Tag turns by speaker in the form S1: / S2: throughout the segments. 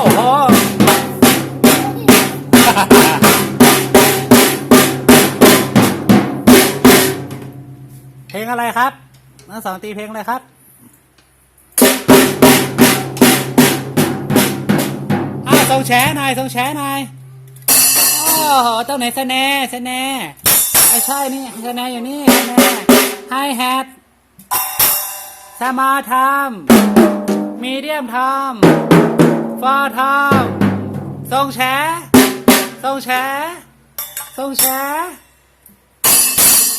S1: อ้โหเพลงอะไรครับนักสองตีเพลงอะไรครับอ้าวทรงแฉหน่อยทรงแฉหน่อยโอ้โหต้องไหนแสแนร์สแนร์ไม่ใช่นี่แสแนร์อยู่นี่สแนไฮแฮทสมาทามมีเดียมทาม ฟอทามทรงแฉทรงแฉทรงแฉ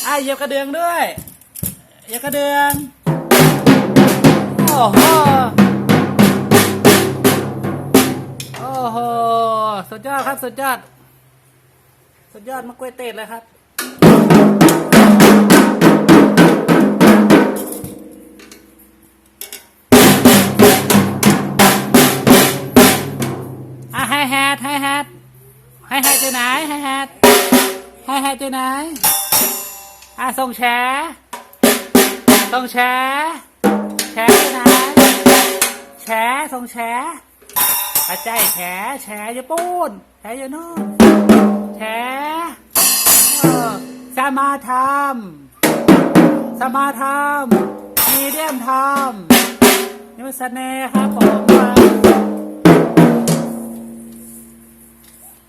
S1: อะเหยียบกระเดืองด้วยเหยียบกระเดืองโอ้โหโอ้โหสุดยอดครับสุดยอดสุดยอดมะกล้วยเตดเลยครับ แฮทไฮแฮทไฮแฮทอยู่ไหนไฮแฮทไฮแฮทอยู่ไหนอะส่งแชร์ส่งแชร์แชร์อยู่ไหนแชร์ส่งแชร์อาใจายแชร์แชร์อย่าปูนแชร์อย่าโน่นแชร์เออสมาธรรมสมาธรรมมีเดียมธรรมนี่มันเสน่ห์ครับผม